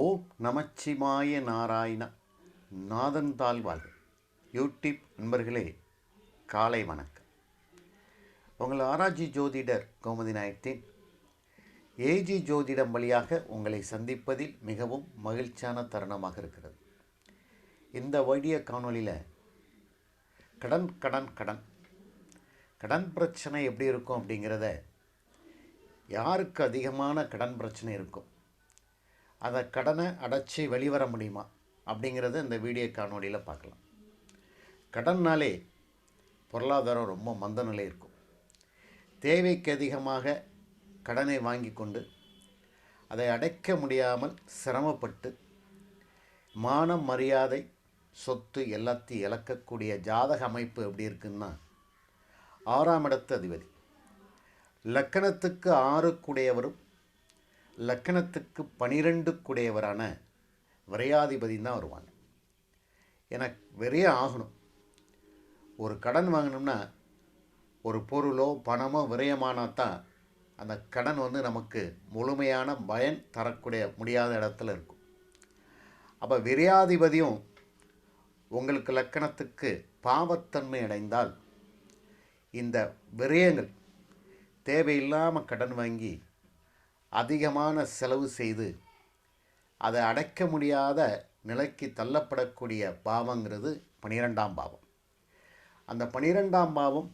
ஓம் நமச்சிவாய நாராயண நாதன் தாழ்வாள் YouTube நண்பர்களே காலை வணக்கம். உங்கள் ஆராய்ச்சி ஜோதிடர் கோமதி நாயத்தின் ஏஜி ஜோதிடம் வழியாக உங்களை சந்திப்பதில் மிகவும் மகிழ்ச்சியான தருணமாக இருக்கிறது. இந்த வழிய காணொளியில் கடன் கடன் கடன். கடன் பிரச்சனை எப்படி இருக்கும் அப்படிங்கிறத யாருக்கு அதிகமான கடன் பிரச்சனை இருக்கும்? அந்த கடனை அடைச்சி வெளிவர முடியுமா? அப்படிங்கிறத இந்த வீடியோ காணொலியில் பார்க்கலாம். கடன்னாலே பொருளாதாரம் ரொம்ப மந்த நிலை இருக்கும். தேவைக்கு அதிகமாக கடனை வாங்கி கொண்டு அதை அடைக்க முடியாமல் சிரமப்பட்டு மானம் மரியாதை சொத்து எல்லாத்தையும் இழக்கக்கூடிய ஜாதக அமைப்பு எப்படி இருக்குன்னா ஆறாம் இடத்து அதிபதி. லக்கணத்துக்கு ஆறுக்குடையவரும் லக்கணத்துக்கு பனிரெண்டுக்குடையவரான விரையாதிபதி தான் வருவாங்க. எனக்கு விரைய ஆகணும். ஒரு கடன் வாங்கினோம்னா ஒரு பொருளோ பணமோ விரயமானா தான் அந்த கடன் வந்து நமக்கு முழுமையான பயன் தரக்கூடிய முடியாத இடத்துல இருக்கும். அப்போ விரையாதிபதியும் உங்களுக்கு லக்கணத்துக்கு பாவத்தன்மை அடைந்தால் இந்த விரயங்கள் தேவையில்லாமல் கடன் வாங்கி அதிகமான செலவு செய்து அதை அடைக்க முடியாத நிலைக்கு தள்ளப்படக்கூடிய பாவங்கிறது பனிரெண்டாம் பாவம். அந்த பனிரெண்டாம் பாவம்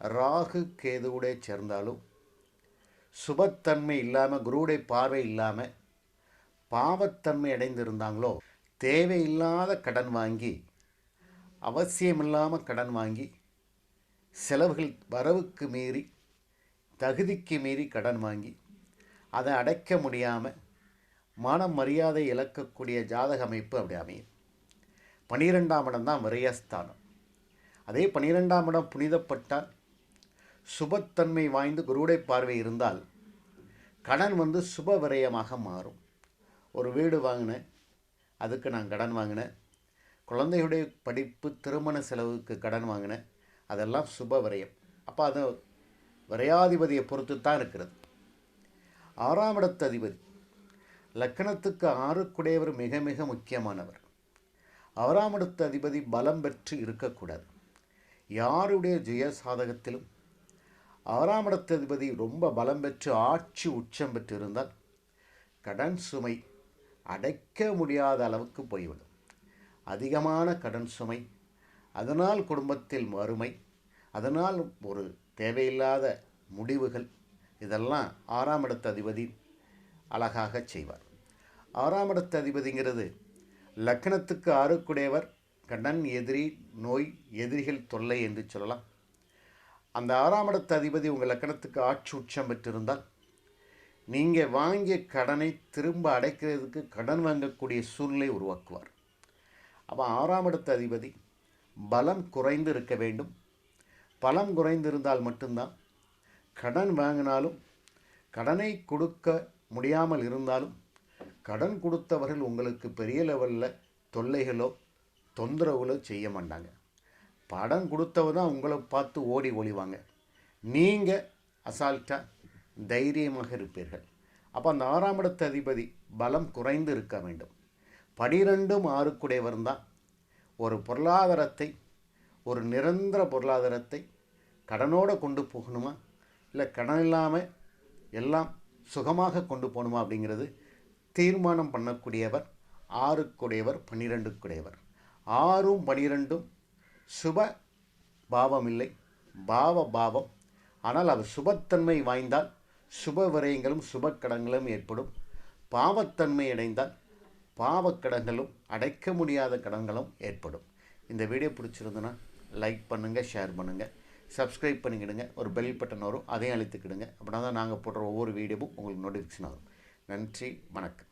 ராகு கேதுவுடைய சேர்ந்தாலும் சுபத்தன்மை இல்லாமல் குருவுடைய பார்வை இல்லாமல் பாவத்தன்மை அடைந்திருந்தாங்களோ தேவையில்லாத கடன் வாங்கி அவசியமில்லாமல் கடன் வாங்கி செலவுகள் வரவுக்கு மீறி தகுதிக்கு மீறி கடன் வாங்கி அதை அடைக்க முடியாமல் மனம் மரியாதை இழக்கக்கூடிய ஜாதக அமைப்பு அப்படி அமையும் பனிரெண்டாம் இடம் தான் விரயஸ்தானம். அதே பனிரெண்டாம் இடம் புனிதப்பட்டால் சுபத்தன்மை வாய்ந்து குருவுடை பார்வை இருந்தால் கடன் வந்து சுப விரயமாக மாறும். ஒரு வீடு வாங்கினேன் அதுக்கு நான் கடன் வாங்கினேன். குழந்தையுடைய படிப்பு திருமண செலவுக்கு கடன் வாங்கினேன் அதெல்லாம் சுப விரயம். அப்போ அது விரையாதிபதியை பொறுத்து தான் இருக்கிறது. ஆறாம் இடத்து அதிபதி லக்கணத்துக்கு ஆறுக்குடையவர் மிக மிக முக்கியமானவர். ஆறாம் இடத்து அதிபதி பலம் பெற்று இருக்கக்கூடாது. யாருடைய ஜெய சாதகத்திலும் ஆறாம் இடத்து அதிபதி ரொம்ப பலம் பெற்று ஆட்சி உச்சம் பெற்றிருந்தால் கடன் சுமை அடைக்க முடியாத அளவுக்கு போய்விடும். அதிகமான கடன் சுமை அதனால் குடும்பத்தில் வறுமை அதனால் ஒரு தேவையில்லாத முடிவுகள் இதெல்லாம் ஆறாம் இடத்து அதிபதி அழகாக செய்வார். ஆறாம் இடத்து அதிபதிங்கிறது லக்கணத்துக்கு ஆறுக்குடையவர் கடன் எதிரி நோய் எதிரிகள் தொல்லை என்று சொல்லலாம். அந்த ஆறாம் இடத்து அதிபதி உங்கள் லக்கணத்துக்கு ஆட்சி உச்சம் பெற்றிருந்தால் நீங்கள் வாங்கிய கடனை திரும்ப அடைக்கிறதுக்கு கடன் வாங்கக்கூடிய சூழ்நிலை உருவாக்குவார். அப்போ ஆறாம் இடத்து அதிபதி பலம் குறைந்து இருக்க வேண்டும். பலம் குறைந்திருந்தால் மட்டும்தான் கடன் வாங்கினாலும் கடனை கொடுக்க முடியாமல் இருந்தாலும் கடன் கொடுத்தவர்கள் உங்களுக்கு பெரிய லெவலில் தொல்லைகளோ தொந்தரவுகளோ செய்ய மாட்டாங்க. படம் கொடுத்தவ தான் உங்களை பார்த்து ஓடி ஒழிவாங்க நீங்கள் அசால்ட்டாக தைரியமாக இருப்பீர்கள். அப்போ அந்த ஆறாம் இடத்த அதிபதி பலம் குறைந்து இருக்க வேண்டும். பனிரெண்டும் ஆறுக்குடையவர் தான். ஒரு பொருளாதாரத்தை ஒரு நிரந்தர பொருளாதாரத்தை கடனோடு கொண்டு போகணுமா? இல்லை கடன் இல்லாமல் எல்லாம் சுகமாக கொண்டு போகணுமா அப்படிங்கிறது தீர்மானம் பண்ணக்கூடியவர் ஆறுக்குடையவர் பன்னிரெண்டுக்குடையவர். ஆறும் பனிரெண்டும் சுப பாவம் இல்லை பாவ பாவம். ஆனால் அது சுபத்தன்மை வாய்ந்தால் சுப விரயங்களும் சுப ஏற்படும். பாவத்தன்மை அடைந்தால் பாவக்கடன்களும் அடைக்க முடியாத கடன்களும் ஏற்படும். இந்த வீடியோ பிடிச்சிருந்துன்னா லைக் பண்ணுங்கள் ஷேர் பண்ணுங்கள் சப்ஸ்கிரைப் பண்ணிக்கிடுங்க. ஒரு பெல் பட்டன் வரும் அதையும் அழுத்திக்கிடுங்க. அப்படின்னா தான் நாங்கள் போடுற ஒவ்வொரு வீடியோவும் உங்களுக்கு நோட்டிஃபிகேஷன் வரும். நன்றி வணக்கம்.